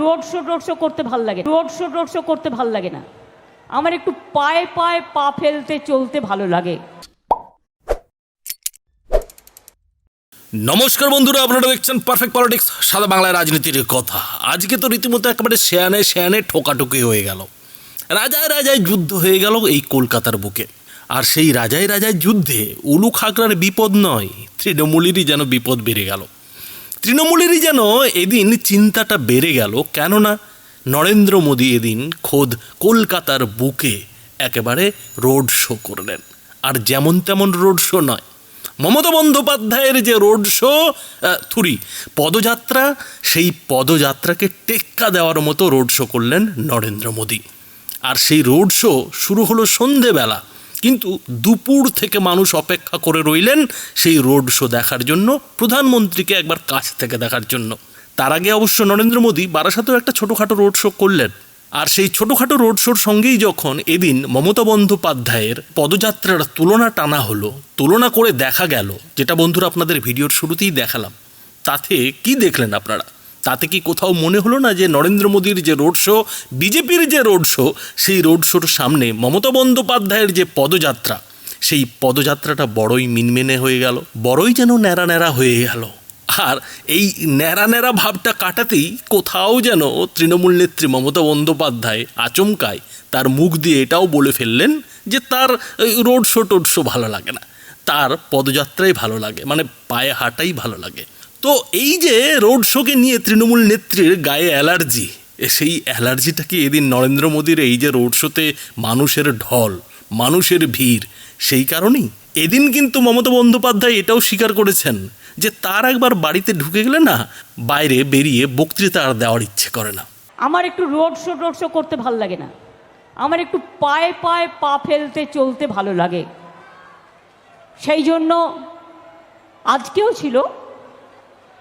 Road show towed show করতে ভালো লাগে। রোড শো টোড শো করতে ভালো লাগে না। আমার একটু পায়ে পায়ে পা ফেলতে, চলতে ভালো লাগে। নমস্কার বন্ধুরা, আপনারা দেখছেন পারফেক্ট পলিটিক্স সাদা বাংলায় রাজনীতির কথা। আজকে তো রীতিমতো একেবারে শেয়ানে শেয়ানে ঠোকাঠুকি হয়ে গেল। রাজায় রাজায় যুদ্ধ হয়ে গেল এই কলকাতার বুকে। আর সেই রাজায় রাজায় যুদ্ধে উলু খাগড়ার বিপদ নয়, তৃণমূলেরই যেন বিপদ বেড়ে গেল। তৃণমূলেরই যেন এদিন চিন্তাটা বেড়ে গেল, কেননা নরেন্দ্র মোদী এদিন খোদ কলকাতার বুকে একেবারে রোড শো করলেন। আর যেমন তেমন রোড শো নয়, মমতা বন্দ্যোপাধ্যায়ের যে রোড শো থুরি, পদযাত্রা, সেই পদযাত্রাকে টেক্কা দেওয়ার মতো রোড শো করলেন নরেন্দ্র মোদী। আর সেই রোড শো শুরু হলো সন্ধেবেলা কিন্তু দুপুর থেকে মানুষ অপেক্ষা করে রইলেন সেই রোড শো দেখার জন্য, প্রধানমন্ত্রীকে একবার কাছ থেকে দেখার জন্য। তার আগে অবশ্য নরেন্দ্র মোদী বারাসাতেও একটা ছোটোখাটো রোড শো করলেন। আর সেই ছোটোখাটো রোড শোর সঙ্গেই যখন এদিন মমতা বন্দ্যোপাধ্যায়ের পদযাত্রার তুলনা টানা হলো, তুলনা করে দেখা গেল, যেটা বন্ধুরা আপনাদের ভিডিওর শুরুতেই দেখালাম। তাতে কি দেখলেন আপনারা? তাতে কি কোথাও মনে হলো না যে নরেন্দ্র মোদীর যে রোড শো, বিজেপির যে রোড শো, সেই রোড শোর সামনে মমতা বন্দ্যোপাধ্যায়ের যে পদযাত্রা, সেই পদযাত্রাটা বড়ই মিনমেনে হয়ে গেল, বড়ই যেন ন্যাড়া ন্যাড়া হয়ে গেল। আর এই ন্যাড়া ন্যাড়া ভাবটা কাটাতেই কোথাও যেন তৃণমূল নেত্রী মমতা বন্দ্যোপাধ্যায় আচমকায়, তার মুখ দিয়ে এটাও বলে ফেললেন যে তার রোড শো, টোড শো ভালো লাগে না। তার পদযাত্রাই ভালো লাগে মানে পায়ে হাঁটাই ভালো লাগে। তো এই যে রোড শোকে নিয়ে তৃণমূল নেত্রীর গায়ে অ্যালার্জি সেই অ্যালার্জিটাকে এদিন নরেন্দ্র মোদীর এই যে রোড শোতে মানুষের ঢল, মানুষের ভিড়, সেই কারণেই? এদিন কিন্তু মমতা বন্দ্যোপাধ্যায় এটাও স্বীকার করেছেন যে তার একবার বাড়িতে ঢুকে গেলে না বাইরে বেরিয়ে বক্তৃতা আর দেওয়ার ইচ্ছে করে না। আমার একটু রোড শো টোড শো করতে ভালো লাগে না। আমার একটু পায়ে পায়ে পা ফেলতে, চলতে ভালো লাগে। সেই জন্য আজকেও ছিল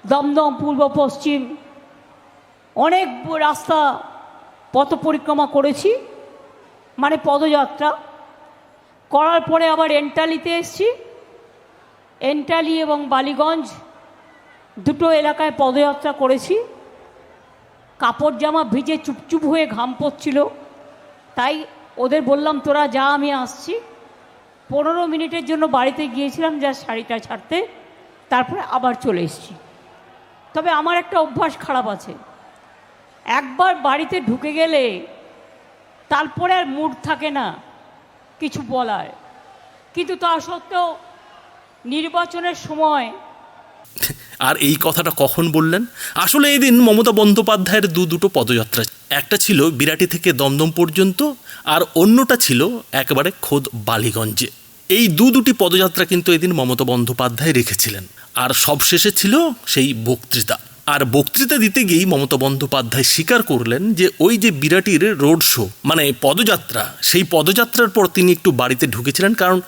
দমদম, পূর্ব, পশ্চিম, অনেক রাস্তা পথ পরিক্রমা করেছি মানে পদযাত্রা। করার পরে আবার এন্টালিতে এসছি। এন্টালি এবং বালিগঞ্জ দুটো এলাকায় পদযাত্রা করেছি। কাপড় জামা ভিজে চুপচুপ হয়ে ঘাম পড়ছিল। তাই ওদের বললাম, তোরা যা, আমি আসছি। পনেরো মিনিটের জন্য বাড়িতে গিয়েছিলাম যা শাড়িটা ছাড়তে। তারপরে আবার চলে এসেছি। তবে আমার একটা অভ্যাস খারাপ আছে। একবার বাড়িতে ঢুকে গেলে তারপরে আর মুড থাকে না কিছু বলার। কিন্তু তা সত্ত্বেও নির্বাচনের সময় আর এই কথাটা কখন বললেন? আসলে এই দিন মমতা বন্দ্যোপাধ্যায়ের দু দুটো পদযাত্রা। একটা ছিল বিরাটি থেকে দমদম পর্যন্ত, আর অন্যটা ছিল একেবারে খোদ বালিগঞ্জে। এই দু দুটি পদযাত্রা কিন্তু এদিন মমতা বন্দ্যোপাধ্যায় রেখেছিলেন। আর সবশেষে ছিল সেই বক্তৃতা। আর বক্তৃতা দিতে গিয়েই মমতা বন্দ্যোপাধ্যায় স্বীকার করলেন যে ওই যে বিরাটির রোড শো মানে পদযাত্রা, সেই পদযাত্রার পর তিনি একটু বাড়িতে ঢুকেছিলেন কারণ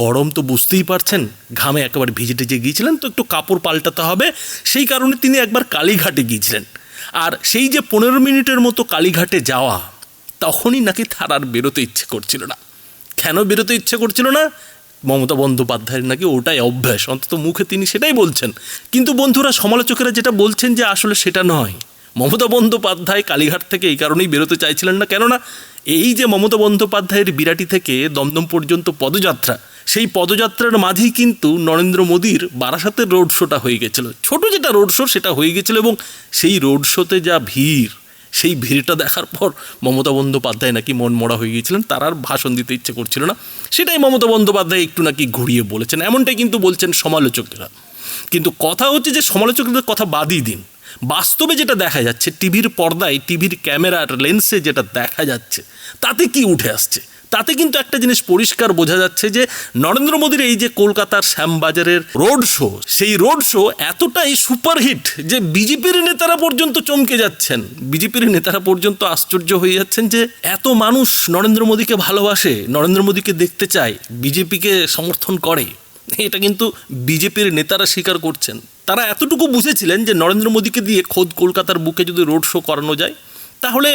গরম তো বুঝতেই পারছেন, ঘামে একেবারে ভিজে টিজে গিয়েছিলেন, তো একটু কাপড় পাল্টাতে হবে, সেই কারণে তিনি একবার কালীঘাটে গিয়েছিলেন। আর সেই যে পনেরো মিনিটের মতো কালীঘাটে যাওয়া, তখনই নাকি তার আর বেরোতে ইচ্ছে করছিল না। কেন বেরোতে ইচ্ছে করছিল না? মমতা বন্দ্যোপাধ্যায়ের নাকি ওটাই অভ্যাস। অন্তত মুখে তিনি সেটাই বলছেন। কিন্তু বন্ধুরা, সমালোচকেরা যেটা বলছেন যে আসলে সেটা নয়। মমতা বন্দ্যোপাধ্যায় কালীঘাট থেকে এই কারণেই বেরোতে চাইছিলেন না। কেননা, এই যে মমতা বন্দ্যোপাধ্যায়ের বিরাটি থেকে দমদম পর্যন্ত পদযাত্রা, সেই পদযাত্রার মাঝেই কিন্তু নরেন্দ্র মোদীর বারাসাতের রোড শোটা হয়ে গেছিল। ছোট যেটা রোড শো, সেটা হয়ে গেছিল এবং সেই রোড শোতে যা ভিড় সেই ভিড়টা দেখার পর মমতা বন্দ্যোপাধ্যায় নাকি মন মরা হয়ে গিয়েছিলেন, তার আর ভাষণ দিতে ইচ্ছে করছিল না। সেটাই মমতা বন্দ্যোপাধ্যায় একটু নাকি ঘুরিয়ে বলেছেন, এমনটাই কিন্তু বলছেন সমালোচকরা। কিন্তু কথা হচ্ছে যে সমালোচকদের কথা বাদই দিন। বাস্তবে যেটা দেখা যাচ্ছে, টিভির পর্দায় টিভির ক্যামেরার লেন্সে যেটা দেখা যাচ্ছে, তাতে কি উঠে আসছে? তাতে কিন্তু একটা জিনিস পরিষ্কার বোঝা যাচ্ছে যে নরেন্দ্র মোদীর এই যে কলকাতার শ্যামবাজারের রোড শো, সেই রোড শো এতটাই সুপারহিট যে বিজেপির নেতারা পর্যন্ত চমকে যাচ্ছেন। বিজেপির নেতারা পর্যন্ত আশ্চর্য হয়ে যাচ্ছেন যে এত মানুষ নরেন্দ্র মোদীকে ভালোবাসে, নরেন্দ্র মোদীকে দেখতে চায়, বিজেপিকে সমর্থন করে। এটা কিন্তু বিজেপির নেতারা স্বীকার করছেন। তারা এতটুকু বুঝেছিলেন যে নরেন্দ্র মোদীকে দিয়ে খোদ কলকাতার বুকে যদি রোড শো করানো যায় তাহলে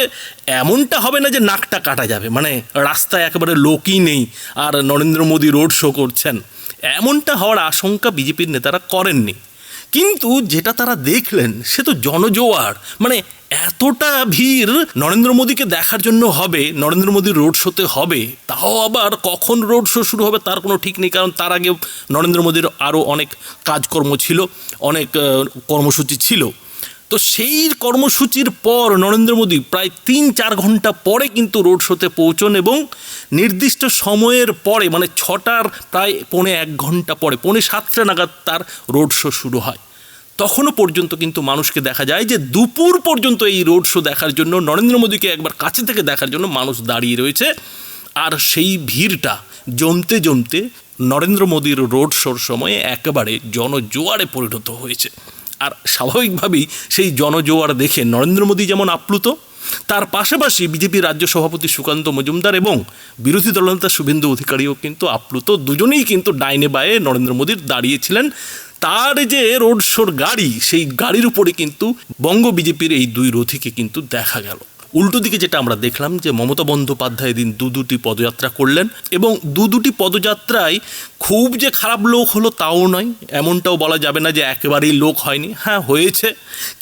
এমনটা হবে না যে নাকটা কাটা যাবে মানে রাস্তায় একেবারে লোকই নেই আর নরেন্দ্র মোদী রোড শো করছেন। এমনটা হওয়ার আশঙ্কা বিজেপির নেতারা করেননি। কিন্তু যেটা তারা দেখলেন, সে তো জনজোয়ার। মানে এতটা ভিড় নরেন্দ্র মোদীকে দেখার জন্য হবে, নরেন্দ্র মোদীর রোড শোতে হবে, তাও আবার কখন রোড শো শুরু হবে তার কোনো ঠিক নেই, কারণ তার আগে নরেন্দ্র মোদীর আরও অনেক কাজকর্ম ছিল, অনেক কর্মসূচি ছিল। তো সেই কর্মসূচির পর নরেন্দ্র মোদী প্রায় তিন চার ঘণ্টা পরে কিন্তু রোড শোতে পৌঁছন এবং নির্দিষ্ট সময়ের পরে মানে ছটার প্রায় পৌনে এক ঘণ্টা পরে, পৌনে সাতটা নাগাদ তার রোড শো শুরু হয়। তখনও পর্যন্ত কিন্তু মানুষকে দেখা যায় যে দুপুর পর্যন্ত এই রোড শো দেখার জন্য, নরেন্দ্র মোদীকে একবার কাছে থেকে দেখার জন্য মানুষ দাঁড়িয়ে রয়েছে। আর সেই ভিড়টা জমতে জমতে নরেন্দ্র মোদীর রোড শোর সময়ে একেবারে জনজোয়ারে পরিণত হয়েছে। আর স্বাভাবিকভাবেই সেই জনজোয়ার দেখে নরেন্দ্র মোদী যেমন আপ্লুত, তার পাশাপাশি বিজেপি রাজ্য সভাপতি সুকান্ত মজুমদার এবং বিরোধী দলনেতা শুভেন্দু অধিকারীও কিন্তু আপ্লুত। দুজনেই কিন্তু ডাইনে বায়ে নরেন্দ্র মোদীর দাঁড়িয়েছিলেন। তার যে রোড শোর গাড়ি, সেই গাড়ির উপরে কিন্তু বঙ্গ বিজেপির এই দুই রথীকে কিন্তু দেখা গেল। উল্টো দিকে যেটা আমরা দেখলাম যে মমতা বন্দ্যোপাধ্যায় এদিন দু দুটি পদযাত্রা করলেন এবং দু দুটি পদযাত্রায় খুব যে খারাপ লোক হলো তাও নয়, এমনটাও বলা যাবে না যে একেবারেই লোক হয়নি। হ্যাঁ হয়েছে।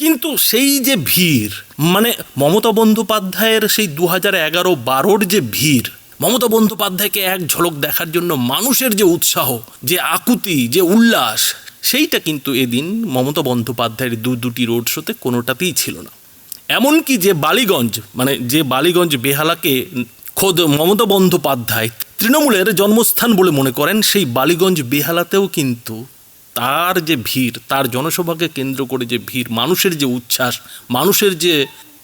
কিন্তু সেই যে ভিড় মানে মমতা বন্দ্যোপাধ্যায়ের সেই দু হাজার এগারো বারোর যে ভিড়, মমতা বন্দ্যোপাধ্যায়কে এক ঝলক দেখার জন্য মানুষের যে উৎসাহ, যে আকুতি, যে উল্লাস, সেইটা কিন্তু এদিন মমতা বন্দ্যোপাধ্যায়ের দু দুটি রোড শোতে কোনোটাতেই ছিল না। এমনকি যে বালিগঞ্জ মানে যে বালিগঞ্জ বেহালাকে খোদ মমতা বন্দ্যোপাধ্যায় তৃণমূলের জন্মস্থান বলে মনে করেন, সেই বালিগঞ্জ বেহালাতেও কিন্তু তার যে ভিড়, তার জনসভাকে কেন্দ্র করে যে ভিড়, মানুষের যে উচ্ছ্বাস, মানুষের যে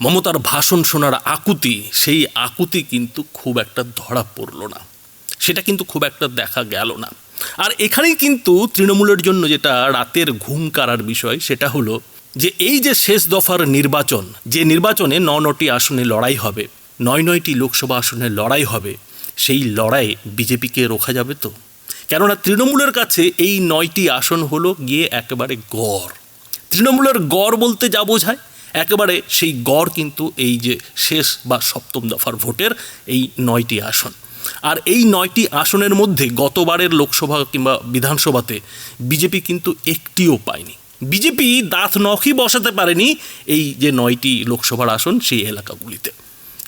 মমতার ভাষণ শোনার আকুতি, সেই আকুতি কিন্তু খুব একটা ধরা পড়ল না। সেটা কিন্তু খুব একটা দেখা গেল না। আর এখানেই কিন্তু তৃণমূলের জন্য যেটা রাতের ঘুম কারার বিষয়, সেটা হলো যে এই যে শেষ দফার নির্বাচন, যে নির্বাচনে ন নটি আসনে লড়াই হবে নয় নয়টি লোকসভা আসনে লড়াই হবে, সেই লড়াইয়ে বিজেপিকে রোখা যাবে তো? কেননা তৃণমূলের কাছে এই নয়টি আসন হলো গিয়ে একেবারে গড়। তৃণমূলের গড় বলতে যা বোঝায়, একেবারে সেই গড় কিন্তু এই যে শেষ বা সপ্তম দফার ভোটের এই নয়টি আসন। আর এই নয়টি আসনের মধ্যে গতবারের লোকসভা কিংবা বিধানসভাতে বিজেপি কিন্তু একটিও পায়নি। বিজেপি দাঁত নখই বসাতে পারেনি এই যে নয়টি লোকসভার আসন সেই এলাকাগুলিতে।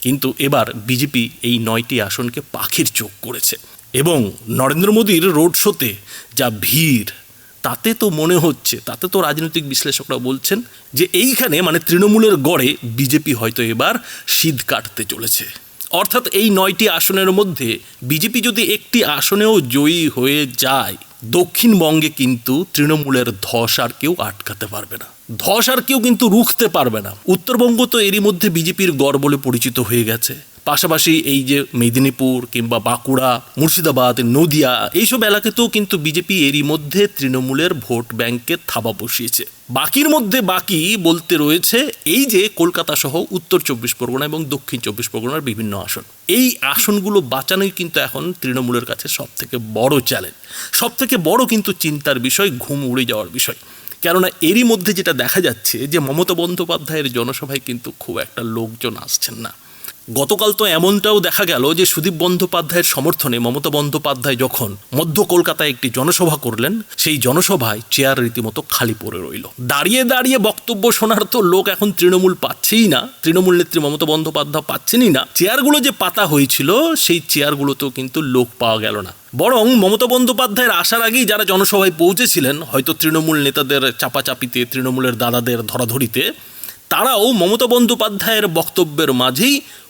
কিন্তু এবার বিজেপি এই নয়টি আসনকে পাখির চোখ করেছে। এবং নরেন্দ্র মোদীর রোড শোতে যা ভিড়, তাতে তো মনে হচ্ছে, তাতে তো রাজনৈতিক বিশ্লেষকরা বলছেন যে এইখানে মানে তৃণমূলের গড়ে বিজেপি হয়তো এবার শীত কাটতে চলেছে। অর্থাৎ এই নয়টি আসনের মধ্যে বিজেপি যদি একটি আসনেও জয়ী হয়ে যায় দক্ষিণবঙ্গে কিন্তু তৃণমূলের ধস আর কেউ আটকাতে পারবে না। ধস আর কেউ কিন্তু রুখতে পারবে না। উত্তরবঙ্গ তো এরই মধ্যে বিজেপির গড় বলে পরিচিত হয়ে গেছে। পাশাপাশি এই যে মেদিনীপুর কিংবা বাঁকুড়া, মুর্শিদাবাদ, নদিয়া, এইসব এলাকাতেও কিন্তু বিজেপি এরই মধ্যে তৃণমূলের ভোট ব্যাংকে থাবা বসিয়েছে। বাকির মধ্যে বাকি বলতে রয়েছে এই যে কলকাতা সহ উত্তর চব্বিশ পরগনা এবং দক্ষিণ চব্বিশ পরগনার বিভিন্ন আসন। এই আসনগুলো বাঁচানোই কিন্তু এখন তৃণমূলের কাছে সব থেকে বড় চ্যালেঞ্জ সব থেকে বড় কিন্তু চিন্তার বিষয়, ঘুম উড়ে যাওয়ার বিষয়। কেননা এরই মধ্যে যেটা দেখা যাচ্ছে যে মমতা বন্দ্যোপাধ্যায়ের জনসভায় কিন্তু খুব একটা লোকজন আসছেন না। গতকাল তো এমনটাও দেখা গেল যে সুদীপ বন্দ্যোপাধ্যায়ের সমর্থনে মমতা বন্দ্যোপাধ্যায় যখন মধ্য কলকাতায় একটি জনসভা করলেন, সেই জনসভায় চেয়ার রীতিমতো খালি পড়ে রইল। দাঁড়িয়ে দাঁড়িয়ে বক্তব্য শোনার তো লোক এখন তৃণমূল পাচ্ছেই না। তৃণমূল নেত্রী মমতা বন্দ্যোপাধ্যায় পাচ্ছেনই না। চেয়ারগুলো যে পাতা হয়েছিল, সেই চেয়ারগুলোতেও কিন্তু লোক পাওয়া গেল না। বরং মমতা বন্দ্যোপাধ্যায়ের আসার আগেই যারা জনসভায় পৌঁছেছিলেন, হয়তো তৃণমূল নেতাদের চাপাচাপিতে, তৃণমূলের দাদাদের ধরাধরিতে, তারাও মমতা বন্দ্যোপাধ্যায়ের বক্তব্যের মাঝেই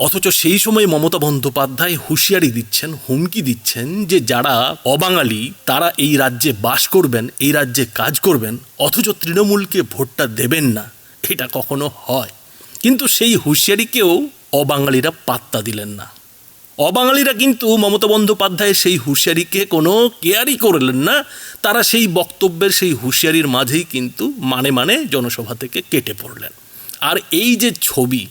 অথচ সেই সময় মমতা বন্দ্যোপাধ্যায় হুঁশিয়ারি দিচ্ছেন, হুমকি দিচ্ছেন যে যারা অবাঙালি, তারা এই রাজ্যে বাস করবেন, এই রাজ্যে কাজ করবেন, অথচ তৃণমূলকে ভোটটা দেবেন না। এটা কখনো হয়। কিন্তু সেই হুঁশিয়ারিকেও অবাঙালিরা পাত্তা দিলেন না। অবাঙালিরা কিন্তু মমতা বন্দ্যোপাধ্যায়ের সেই হুঁশিয়ারিকে কোনো কেয়ারই করলেন না। তারা সেই বক্তব্যের সেই হুঁশিয়ারির মাঝেই কিন্তু মানে মানে জনসভা থেকে কেটে পড়লেন। আর এই যে ছবি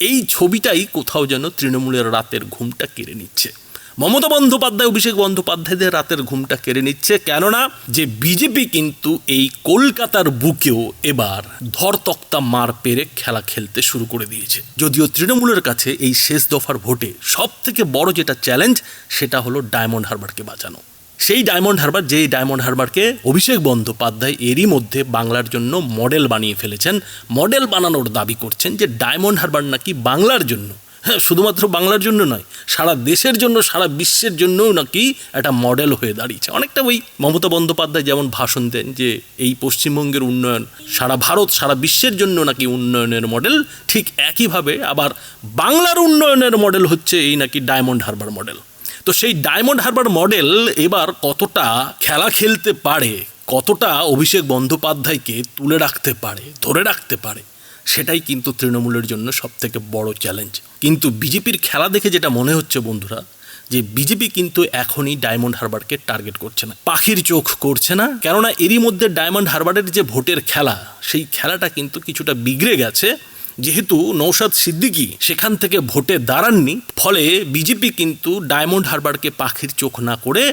এই ছবিটাই কোথাও যেন তৃণমূলের রাতের ঘুমটা কেড়ে নিচ্ছে। মমতা বন্দ্যোপাধ্যায়, অভিষেক বন্দ্যোপাধ্যায়দের রাতের ঘুমটা কেড়ে নিচ্ছে, কেননা যে বিজেপি কিন্তু এই কলকাতার বুকেও এবার ধরতক্তা মার পেরে খেলা খেলতে শুরু করে দিয়েছে। যদিও তৃণমূলের কাছে এই শেষ দফার ভোটে সব থেকে বড় যেটা চ্যালেঞ্জ সেটা হলো ডায়মন্ড হারবারকে বাঁচানো। সেই ডায়মন্ড হারবার যেই ডায়মন্ড হারবারকে অভিষেক বন্দ্যোপাধ্যায় এরই মধ্যে বাংলার জন্য মডেল বানিয়ে ফেলেছেন। মডেল বানানোর দাবি করছেন যে ডায়মন্ড হারবার নাকি বাংলার জন্য। হ্যাঁ শুধুমাত্র বাংলার জন্য নয়, সারা দেশের জন্য, সারা বিশ্বের জন্যও নাকি একটা মডেল হয়ে দাঁড়িয়েছে। অনেকটা ওই মমতা বন্দ্যোপাধ্যায় যেমন ভাষণ দেন যে এই পশ্চিমবঙ্গের উন্নয়ন, সারা ভারত, সারা বিশ্বের জন্য নাকি উন্নয়নের মডেল ঠিক একইভাবে আবার বাংলার উন্নয়নের মডেল হচ্ছে এই নাকি ডায়মন্ড হারবার মডেল তো সেই ডায়মন্ড হারবার মডেল এবার কতটা খেলা খেলতে পারে, কতটা অভিষেক বন্দ্যোপাধ্যায়কে তুলে রাখতে পারে, ধরে রাখতে পারে, সেটাই কিন্তু তৃণমূলের জন্য সব থেকে বড় চ্যালেঞ্জ কিন্তু বিজেপির খেলা দেখে যেটা মনে হচ্ছে বন্ধুরা, যে বিজেপি কিন্তু এখনই ডায়মন্ড হারবারকে টার্গেট করছে না। পাখির চোখ করছে না, কেননা এরই মধ্যে ডায়মন্ড হারবারের যে ভোটের খেলা, সেই খেলাটা কিন্তু কিছুটা বিগড়ে গেছে। যেহেতু নৌসাদ সিদ্দিকি সেখান থেকে ভোটে দাঁড়াননি, ফলে বিজেপি কিন্তু ডায়মন্ড হারবারকে পাখির চোখ না করে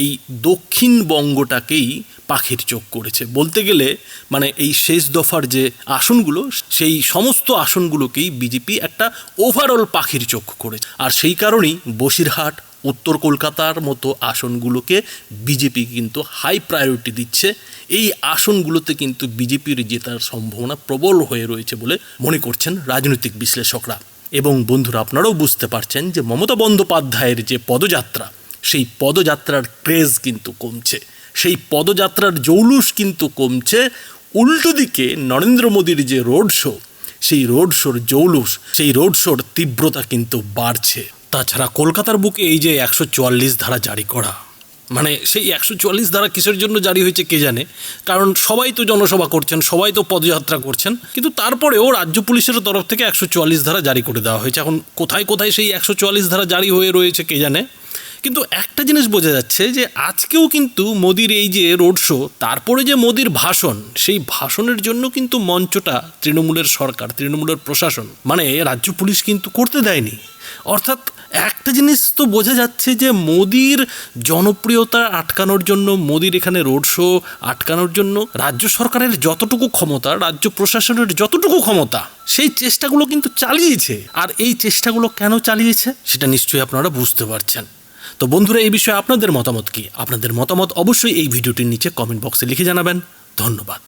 এই দক্ষিণবঙ্গটাকেই পাখির চোখ করেছে। বলতে গেলে মানে এই শেষ দফার যে আসনগুলো, সেই সমস্ত আসনগুলোকেই বিজেপি একটা ওভারঅল পাখির চোখ করেছে। আর সেই কারণেই বসিরহাট উত্তর কলকাতার মতো আসনগুলোকে বিজেপি কিন্তু হাই প্রায়োরিটি দিচ্ছে। এই আসনগুলোতে কিন্তু বিজেপির জেতার সম্ভাবনা প্রবল হয়ে রয়েছে বলে মনে করছেন রাজনৈতিক বিশ্লেষকরা। এবং বন্ধুরা, আপনারাও বুঝতে পারছেন যে মমতা বন্দ্যোপাধ্যায়ের যে পদযাত্রা, সেই পদযাত্রার ক্রেজ কিন্তু কমছে। সেই পদযাত্রার জৌলুস কিন্তু কমছে। উল্টো দিকে নরেন্দ্র মোদীর যে রোড শো সেই রোড শোর জৌলুস, সেই রোড শোর তীব্রতা কিন্তু বাড়ছে। তাছাড়া কলকাতার বুকে এই যে একশো চুয়াল্লিশ ধারা জারি করা মানে সেই একশো চুয়াল্লিশ ধারা কিসের জন্য জারি হয়েছে কে জানে? কারণ সবাই তো জনসভা করছেন, সবাই তো পদযাত্রা করছেন, কিন্তু তারপরেও রাজ্য পুলিশের তরফ থেকে একশো চুয়াল্লিশ ধারা জারি করে দেওয়া হয়েছে। এখন কোথায় কোথায় সেই একশো চুয়াল্লিশ ধারা জারি হয়ে রয়েছে কে জানে? কিন্তু একটা জিনিস বোঝা যাচ্ছে যে আজকেও কিন্তু মোদির এই যে রোড শো, তারপরে যে মোদির ভাষণ, সেই ভাষণের জন্য কিন্তু মঞ্চটা তৃণমূলের সরকার, তৃণমূলের প্রশাসন মানে রাজ্য পুলিশ কিন্তু করতে দেয়নি। অর্থাৎ একটা জিনিস তো বোঝা যাচ্ছে যে মোদির জনপ্রিয়তা আটকানোর জন্য, মোদির এখানে রোড শো আটকানোর জন্য রাজ্য সরকারের যতটুকু ক্ষমতা, রাজ্য প্রশাসনের যতটুকু ক্ষমতা, সেই চেষ্টাগুলো কিন্তু চালিয়েছে। আর এই চেষ্টাগুলো কেন চালিয়েছে সেটা নিশ্চয়ই আপনারা বুঝতে পারছেন। তো বন্ধুরা, এই বিষয়ে আপনাদের মতামত কি? আপনাদের মতামত অবশ্যই এই ভিডিওটির নিচে কমেন্ট বক্সে লিখে জানাবেন। ধন্যবাদ।